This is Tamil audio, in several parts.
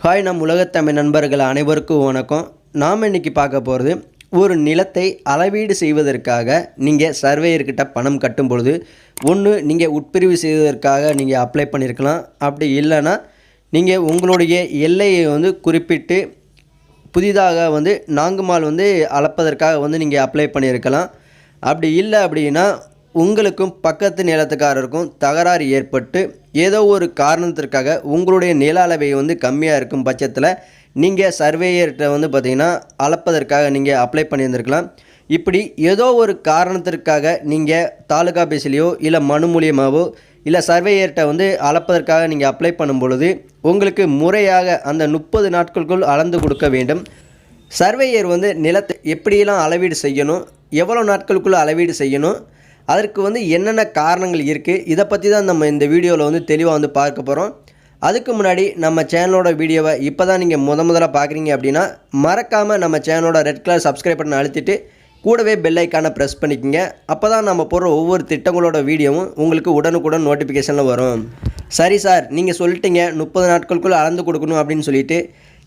ஹாய் நம் உலகத்தமிழ் நண்பர்கள் அனைவருக்கும் வணக்கம். நாம் இன்றைக்கி பார்க்க போகிறது ஒரு நிலத்தை அளவீடு செய்வதற்காக நீங்கள் சர்வேயர்கிட்ட பணம் கட்டும் பொழுது ஒன்று நீங்கள் உட்பிரிவு செய்வதற்காக நீங்கள் அப்ளை பண்ணியிருக்கலாம் அப்படி இல்லைன்னா நீங்கள் உங்களுடைய எல்லையை வந்து குறிப்பிட்டு புதிதாக வந்து நாங்குமால் வந்து அளப்பதற்காக வந்து நீங்கள் அப்ளை பண்ணியிருக்கலாம் அப்படி இல்லை அப்படின்னா உங்களுக்கும் பக்கத்து நிலத்துக்காரருக்கும் தகராறு ஏற்பட்டு ஏதோ ஒரு காரணத்திற்காக உங்களுடைய நில அளவை வந்து கம்மியாக இருக்கும் பட்சத்தில் நீங்கள் சர்வேயர்கிட்ட வந்து பார்த்திங்கன்னா அளப்பதற்காக நீங்கள் அப்ளை பண்ணியிருந்திருக்கலாம். இப்படி ஏதோ ஒரு காரணத்திற்காக நீங்கள் தாலுகா ஆஃபீஸ்லேயோ இல்லை மனு மூலியமாகவோ இல்லை சர்வேயர்கிட்ட வந்து அளப்பதற்காக நீங்கள் அப்ளை பண்ணும் பொழுது உங்களுக்கு முறையாக அந்த முப்பது நாட்களுக்குள் அளந்து கொடுக்க வேண்டும். சர்வேயர் வந்து நிலத்தை எப்படியெல்லாம் அளவீடு செய்யணும்? எவ்வளோ நாட்களுக்குள்ளே அளவீடு செய்யணும்? அதற்கு வந்து என்னென்ன காரணங்கள் இருக்குது இதை பற்றி தான் நம்ம இந்த வீடியோவில் வந்து தெளிவாக வந்து பார்க்க போகிறோம் அதுக்கு முன்னாடி நம்ம சேனலோட வீடியோவை இப்போ தான் நீங்கள் முத முதல்ல பார்க்குறீங்க அப்படின்னா மறக்காமல் நம்ம சேனலோட ரெட் கலர் சப்ஸ்கிரைப் பண்ண அழுத்திட்டு கூடவே பெல் ஐக்கானை ப்ரெஸ் பண்ணிக்கோங்க. அப்போ தான் நம்ம போடுற ஒவ்வொரு திட்டங்களோட வீடியோவும் உங்களுக்கு உடனுக்குடன் நோட்டிஃபிகேஷனில் வரும். சரி சார் நீங்கள் சொல்லிட்டீங்க முப்பது நாட்களுக்குள்ளே அளந்து கொடுக்கணும் அப்படின்னு சொல்லிட்டு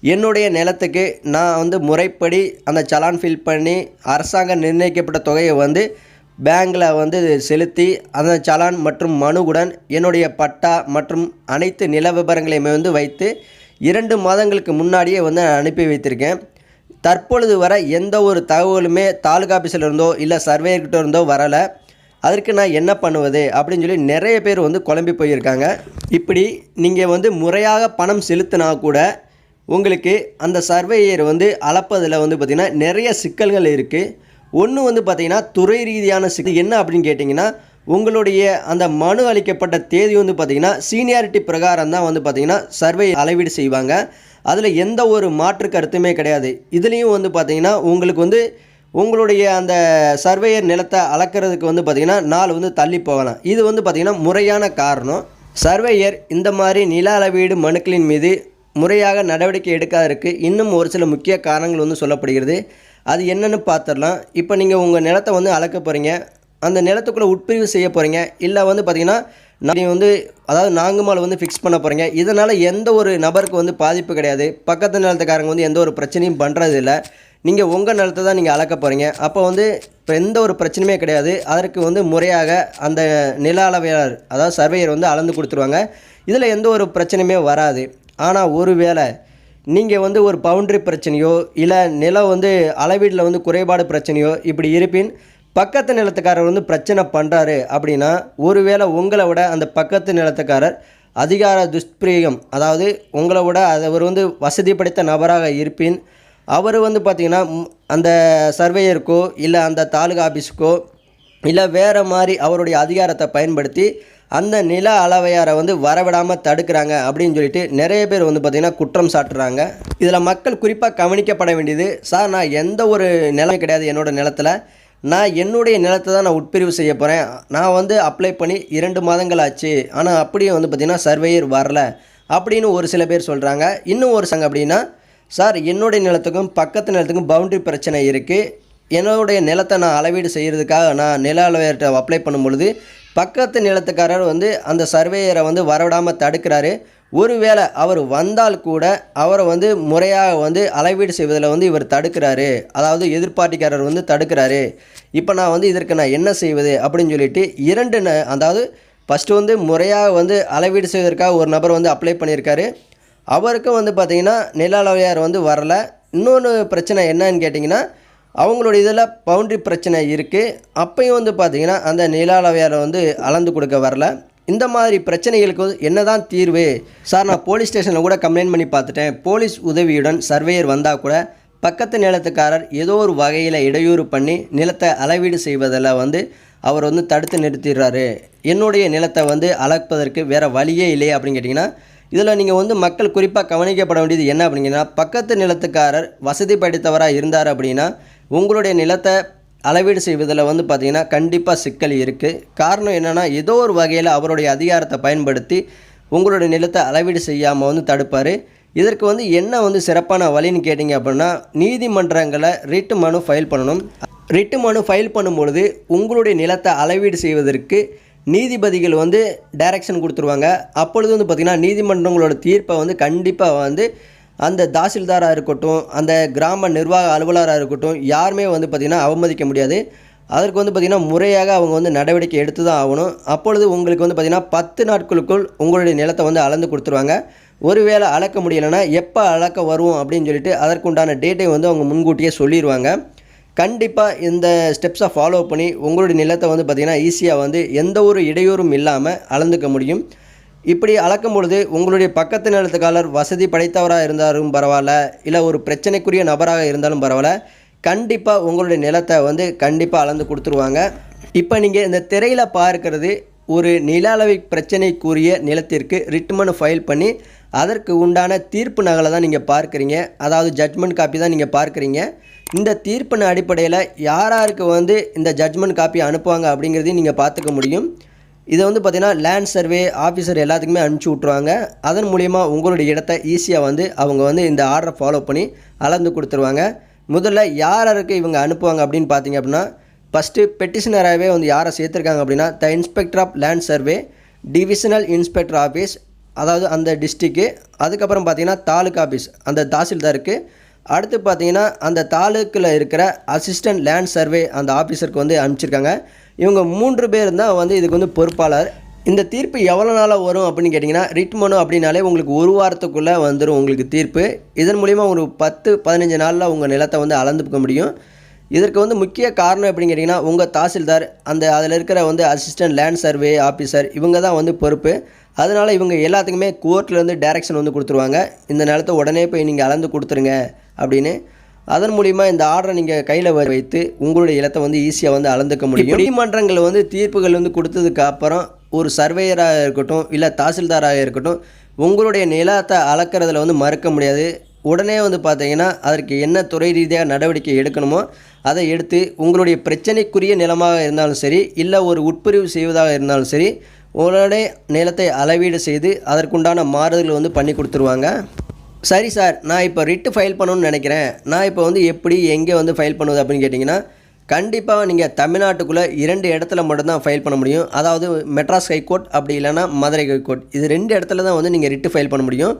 என்னுடைய நிலத்துக்கு நான் வந்து முறைப்படி அந்த சலான் ஃபில் பண்ணி அரசாங்கம் நிர்ணயிக்கப்பட்ட தொகையை வந்து பேங்கில் வந்து செலுத்தி அந்த சலான் மற்றும் மனுவுடன் என்னுடைய பட்டா மற்றும் அனைத்து நில விவரங்களையுமே வந்து வைத்து இரண்டு மாதங்களுக்கு முன்னாடியே வந்து நான் அனுப்பி வைத்திருக்கேன். தற்பொழுது வர எந்த ஒரு தகவலுமே தாலுகா ஆஃபீஸில் இருந்தோ இல்லை சர்வேயர்கிட்ட இருந்தோ வரலை. அதற்கு நான் என்ன பண்ணுவது அப்படின்னு சொல்லி நிறைய பேர் வந்து குழம்பி போயிருக்காங்க. இப்படி நீங்கள் வந்து முறையாக பணம் செலுத்தினா கூட உங்களுக்கு அந்த சர்வேயர் வந்து அளப்பதில் வந்து பார்த்திங்கன்னா நிறைய சிக்கல்கள் இருக்குது ஒன்று வந்து பார்த்திங்கன்னா துறை ரீதியான சிக்கல். என்ன அப்படின்னு கேட்டிங்கன்னா உங்களுடைய அந்த மனு அளிக்கப்பட்ட தேதி வந்து பார்த்திங்கன்னா சீனியாரிட்டி பிரகாரம் தான் வந்து பார்த்திங்கன்னா சர்வே அளவீடு செய்வாங்க. அதில் எந்த ஒரு மாற்று கருத்துமே கிடையாது. இதுலேயும் வந்து பார்த்திங்கன்னா உங்களுக்கு வந்து உங்களுடைய அந்த சர்வேயர் நிலத்தை அளக்கிறதுக்கு வந்து பார்த்திங்கன்னா நாள் வந்து தள்ளி போகலாம். இது வந்து பார்த்திங்கன்னா முறையான காரணம். சர்வேயர் இந்த மாதிரி நில அளவீடு மனுக்களின் மீது முறையாக நடவடிக்கை எடுக்காதற்கு இன்னும் ஒரு சில முக்கிய காரணங்கள் வந்து சொல்லப்படுகிறது. அது என்னென்னு பார்த்துடலாம் இப்போ நீங்கள் உங்கள் நிலத்தை வந்து அளக்க போகிறீங்க அந்த நிலத்துக்குள்ளே உட்பிரிவு செய்ய போகிறீங்க இல்லை வந்து பார்த்திங்கன்னா நீங்கள் வந்து அதாவது நாங்குமால் வந்து ஃபிக்ஸ் பண்ண போகிறீங்க இதனால் எந்த ஒரு நபருக்கு வந்து பாதிப்பு கிடையாது. பக்கத்து நிலத்துக்காரங்க வந்து எந்த ஒரு பிரச்சனையும் பண்ணுறது இல்லை நீங்கள் உங்கள் நிலத்தை தான் நீங்கள் அளக்க போகிறீங்க அப்போ வந்து இப்போ எந்த ஒரு பிரச்சனையுமே கிடையாது. அதற்கு வந்து முறையாக அந்த நில அளவையாளர் அதாவது சர்வேயர் வந்து அளந்து கொடுத்துருவாங்க. இதில் எந்த ஒரு பிரச்சனையுமே வராது. ஆனால் ஒரு வேளை நீங்கள் வந்து ஒரு பவுண்ட்ரி பிரச்சனையோ இல்லை நிலம் வந்து அளவீட்டில் வந்து குறைபாடு பிரச்சனையோ இப்படி இருப்பின் பக்கத்து நிலத்துக்காரர் வந்து பிரச்சனை பண்ணுறாரு அப்படின்னா ஒருவேளை உங்களை விட அந்த பக்கத்து நிலத்துக்காரர் அதிகார துஷ்பிரயோகம் அதாவது உங்களை விட அவர் வந்து வசதி படைத்த நபராக இருப்பின் அவர் வந்து பார்த்திங்கன்னா அந்த சர்வேயருக்கோ இல்லை அந்த தாலுகா ஆஃபீஸுக்கோ இல்லை வேறு மாதிரி அவருடைய அதிகாரத்தை பயன்படுத்தி அந்த நில அளவையாரை வந்து வரவிடாமல் தடுக்கிறாங்க அப்படின்னு சொல்லிட்டு நிறைய பேர் வந்து பார்த்திங்கன்னா குற்றம் சாட்டுறாங்க. இதில் மக்கள் குறிப்பாக கவனிக்கப்பட வேண்டியது சார் நான் எந்த ஒரு நிலம் கிடையாது என்னோடய நிலத்தில். நான் என்னுடைய நிலத்தை தான் நான் உட்பிரிவு செய்ய போகிறேன் நான் வந்து அப்ளை பண்ணி இரண்டு மாதங்கள் ஆச்சு. ஆனால் அப்படியே வந்து பார்த்திங்கன்னா சர்வேயர் வரல. அப்படின்னு ஒரு சில பேர் சொல்கிறாங்க இன்னும் ஒரு சங்க அப்படின்னா சார் என்னுடைய நிலத்துக்கும் பக்கத்து நிலத்துக்கும் பவுண்டரி பிரச்சனை இருக்குது என்னுடைய நிலத்தை நான் அளவீடு செய்கிறதுக்காக நான் நில அளவையர்கிட்ட அப்ளை பண்ணும் பொழுது பக்கத்து நிலத்துக்காரர் வந்து அந்த சர்வேயரை வந்து வரவிடாமல் தடுக்கிறாரு. ஒருவேளை அவர் வந்தால் கூட அவரை வந்து முறையாக வந்து அளவீடு செய்வதில் வந்து இவர் தடுக்கிறாரு. அதாவது எதிர்பார்ட்டிக்காரர் வந்து தடுக்கிறாரு. இப்போ நான் வந்து இதற்கு நான் என்ன செய்வது அப்படின்னு சொல்லிட்டு இரண்டு ந- அதாவது ஃபஸ்ட்டு வந்து முறையாக வந்து அளவீடு செய்வதற்காக ஒரு நபர் வந்து அப்ளை பண்ணியிருக்காரு. அவருக்கும் வந்து பார்த்திங்கன்னா நில அளவையார் வந்து வரல. இன்னொன்று பிரச்சனை என்னன்னு கேட்டிங்கன்னா அவங்களோட இதில் பவுண்ட்ரி பிரச்சனை இருக்குது அப்பையும் வந்து பார்த்திங்கன்னா அந்த நில அளவையாரை வந்து அளந்து கொடுக்க வரல. இந்த மாதிரி பிரச்சனைகளுக்கு என்ன என்னதான் தீர்வு? சார் நான் போலீஸ் ஸ்டேஷனில் கூட கம்ப்ளைண்ட் பண்ணி பார்த்துட்டேன். போலீஸ் உதவியுடன் சர்வேயர் வந்தால் கூட பக்கத்து நிலத்துக்காரர் ஏதோ ஒரு வகையில் இடையூறு பண்ணி நிலத்தை அளவீடு செய்வதில் வந்து அவர் வந்து தடுத்து நிறுத்திடுறாரு. என்னுடைய நிலத்தை வந்து அளப்பதற்கு வேறு வழியே இல்லையே அப்படின்னு கேட்டிங்கன்னா இதில் நீங்கள் வந்து மக்கள் குறிப்பாக கவனிக்கப்பட வேண்டியது என்ன அப்படிங்கன்னா பக்கத்து நிலத்துக்காரர் வசதி படைத்தவராக இருந்தார் அப்படின்னா உங்களுடைய நிலத்தை அளவீடு செய்வதில் வந்து பார்த்திங்கன்னா கண்டிப்பாக சிக்கல் இருக்குது காரணம் என்னென்னா ஏதோ ஒரு வகையில் அவருடைய அதிகாரத்தை பயன்படுத்தி உங்களுடைய நிலத்தை அளவீடு செய்யாமல் வந்து தடுப்பார். இதற்கு வந்து என்ன வந்து சிறப்பான வழின்னு கேட்டிங்க அப்படின்னா நீதிமன்றங்களை ரிட்டு மனு ஃபைல் பண்ணணும். ரிட்டு மனு ஃபைல் பண்ணும்பொழுது உங்களுடைய நிலத்தை அளவீடு செய்வதற்கு நீதிபதிகள் வந்து டைரக்ஷன் கொடுத்துருவாங்க. அப்பொழுது வந்து பார்த்திங்கன்னா நீதிமன்றங்களோட தீர்ப்பை வந்து கண்டிப்பாக வந்து அந்த தாசில்தாராக இருக்கட்டும் அந்த கிராம நிர்வாக அலுவலராக இருக்கட்டும் யாருமே வந்து பார்த்திங்கன்னா அவமதிக்க முடியாது. அதற்கு வந்து பார்த்திங்கன்னா முறையாக அவங்க வந்து நடவடிக்கை எடுத்து தான் ஆகணும். அப்பொழுது உங்களுக்கு வந்து பார்த்திங்கன்னா பத்து நாட்களுக்குள் உங்களுடைய நிலத்தை வந்து அளந்து கொடுத்துருவாங்க. ஒருவேளை அளக்க முடியலைன்னா எப்போ அளக்க வருவோம் அப்படின்னு சொல்லிட்டு அதற்குண்டான டேட்டை வந்து அவங்க முன்கூட்டியே சொல்லிடுவாங்க கண்டிப்பாக இந்த ஸ்டெப்ஸை ஃபாலோ பண்ணி உங்களுடைய நிலத்தை வந்து பார்த்திங்கன்னா ஈஸியாக வந்து எந்த ஒரு இடையூறும் இல்லாமல் அளந்துக்க முடியும். இப்படி அளக்கும் பொழுது உங்களுடைய பக்கத்து நிலத்துக்காரர் வசதி படைத்தவராக இருந்தாலும் பரவாயில்ல இல்லை ஒரு பிரச்சனைக்குரிய நபராக இருந்தாலும் பரவாயில்ல கண்டிப்பாக உங்களுடைய நிலத்தை வந்து கண்டிப்பாக அளந்து கொடுத்துருவாங்க. இப்போ நீங்கள் இந்த திரையில் பார்க்கறது ஒரு நில அளவை பிரச்சனைக்குரிய நிலத்திற்கு ரிட்மனு ஃபைல் பண்ணி அதற்கு உண்டான தீர்ப்பு நகலை தான் நீங்கள் பார்க்குறீங்க. அதாவது ஜட்மெண்ட் காப்பி தான் நீங்கள் பார்க்குறீங்க. இந்த தீர்ப்பின் அடிப்படையில் யாராருக்கு வந்து இந்த ஜட்மெண்ட் காப்பி அனுப்புவாங்க அப்படிங்கிறதையும் நீங்கள் பார்த்துக்க முடியும். இதை வந்து பார்த்திங்கன்னா லேண்ட் சர்வே ஆஃபீஸர் எல்லாத்துக்குமே அனுப்பிச்சி விட்ருவாங்க அதன் மூலிமா உங்களுடைய இடத்த ஈஸியாக வந்து அவங்க வந்து இந்த ஆர்டரை ஃபாலோ பண்ணி அளந்து கொடுத்துருவாங்க. முதல்ல யாராருக்கு இவங்க அனுப்புவாங்க அப்படின்னு பார்த்தீங்க அப்படின்னா ஃபஸ்ட்டு பெட்டிஷனராகவே வந்து யாரை சேர்த்துருக்காங்க அப்படின்னா the inspector of land survey divisional inspector office அதாவது அந்த டிஸ்ட்ரிக்கு அதுக்கப்புறம் பார்த்திங்கன்னா தாலுக் ஆஃபீஸ் அந்த தாசில்தாருக்கு அடுத்து பார்த்தீங்கன்னா அந்த தாலுக்கில் இருக்கிற அசிஸ்டன்ட் லேண்ட் சர்வே அந்த ஆஃபீஸருக்கு வந்து அனுப்பிச்சிருக்காங்க. இவங்க மூன்று பேர் தான் வந்து இதுக்கு வந்து பொறுப்பாளர். இந்த தீர்ப்பு எவ்வளோ நாளாக வரும் அப்படின்னு கேட்டிங்கன்னா ரிட் மனு அப்படின்னாலே உங்களுக்கு ஒரு வாரத்துக்குள்ளே வந்துடும் உங்களுக்கு தீர்ப்பு. இதன் மூலிமா ஒரு பத்து பதினஞ்சு நாளில் உங்கள் நிலத்தை வந்து அளந்துக்க முடியும். இதற்கு வந்து முக்கிய காரணம் எப்படின்னு கேட்டிங்கன்னா உங்கள் தாசில்தார் அந்த அதில் இருக்கிற வந்து அசிஸ்டன்ட் லேண்ட் சர்வே ஆஃபீஸர் இவங்க தான் வந்து பொறுப்பு. அதனால் இவங்க எல்லாத்துக்குமே கோர்ட்லேருந்து டைரக்ஷன் வந்து கொடுத்துருவாங்க. இந்த நிலத்தை உடனே போய் நீங்கள் அளந்து கொடுத்துருங்க அப்படின்னு. அதன் மூலிமா இந்த ஆர்டரை நீங்கள் கையில் வைத்து உங்களுடைய இடத்தை வந்து ஈஸியாக வந்து அளந்துக்க முடியும். நீதிமன்றங்கள் வந்து தீர்ப்புகள் வந்து கொடுத்ததுக்கு அப்புறம் ஒரு சர்வேயராக இருக்கட்டும் இல்லை தாசில்தாராக இருக்கட்டும் உங்களுடைய நிலத்தை அளக்கிறதுல வந்து மறுக்க முடியாது. உடனே வந்து பார்த்தீங்கன்னா அதற்கு என்ன துறை ரீதியாக நடவடிக்கை எடுக்கணுமோ அதை எடுத்து உங்களுடைய பிரச்சனைக்குரிய நிலமாக இருந்தாலும் சரி இல்லை ஒரு உட்பிரிவு செய்வதாக இருந்தாலும் சரி உடனே நிலத்தை அளவீடு செய்து அதற்குண்டான மாறுதல் வந்து பண்ணி கொடுத்துருவாங்க. சரி சார் நான் இப்போ ரிட்டு ஃபைல் பண்ணணும்னு நினைக்கிறேன். நான் இப்போ வந்து எப்படி எங்கே வந்து ஃபைல் பண்ணுவது அப்படின்னு கேட்டிங்கன்னா கண்டிப்பாக நீங்கள் தமிழ்நாட்டுக்குள்ளே இரண்டு இடத்துல மட்டும்தான் ஃபைல் பண்ண முடியும். அதாவது மெட்ராஸ் ஹைகோர்ட் அப்படி இல்லைன்னா மதுரை ஹைகோர்ட். இது ரெண்டு இடத்துல தான் வந்து நீங்கள் ரிட்டு ஃபைல் பண்ண முடியும்.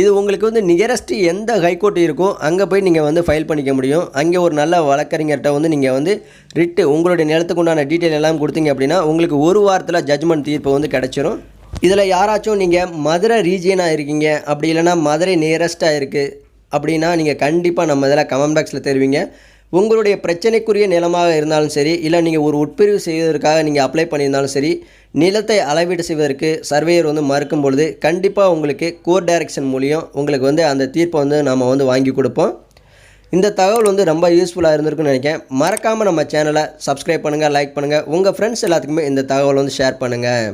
இது உங்களுக்கு வந்து நியரஸ்ட்டு எந்த ஹைகோர்ட் இருக்கோ அங்கே போய் நீங்கள் வந்து ஃபைல் பண்ணிக்க முடியும். அங்கே ஒரு நல்ல வழக்கறிஞர்கிட்ட வந்து நீங்கள் வந்து ரிட்டு உங்களுடைய நிலத்துக்கு உண்டான டீட்டெயில் எல்லாம் கொடுத்தீங்க அப்படின்னா உங்களுக்கு ஒரு வாரத்தில் ஜட்ஜ்மெண்ட் தீர்ப்பு வந்து கிடச்சிரும். இதில் யாராச்சும் நீங்கள் மதுரை ரீஜியனாக இருக்கீங்க அப்படி இல்லைன்னா மதுரை நியரஸ்ட்டாக இருக்குது அப்படின்னா நீங்கள் கண்டிப்பாக நம்ம இதில் கமெண்ட் பாக்ஸில் தெரிவிங்க. உங்களுடைய பிரச்சனைக்குரிய நிலமாக இருந்தாலும் சரி இல்லை நீங்கள் ஒரு உட்பிரிவு செய்வதற்காக நீங்கள் அப்ளை பண்ணியிருந்தாலும் சரி நிலத்தை அளவீடு செய்வதற்கு சர்வேயர் வந்து மறுக்கும் பொழுது கண்டிப்பாக உங்களுக்கு கோர் டைரக்ஷன் மூலியம் உங்களுக்கு வந்து அந்த தீர்ப்பை வந்து நம்ம வந்து வாங்கி கொடுப்போம். இந்த தகவல் வந்து ரொம்ப யூஸ்ஃபுல்லாக இருந்திருக்குன்னு நினைக்கிறேன். மறக்காமல் நம்ம சேனலை சப்ஸ்கிரைப் பண்ணுங்கள் லைக் பண்ணுங்கள் உங்கள் ஃப்ரெண்ட்ஸ் எல்லாத்துக்குமே இந்த தகவல் வந்து ஷேர் பண்ணுங்கள்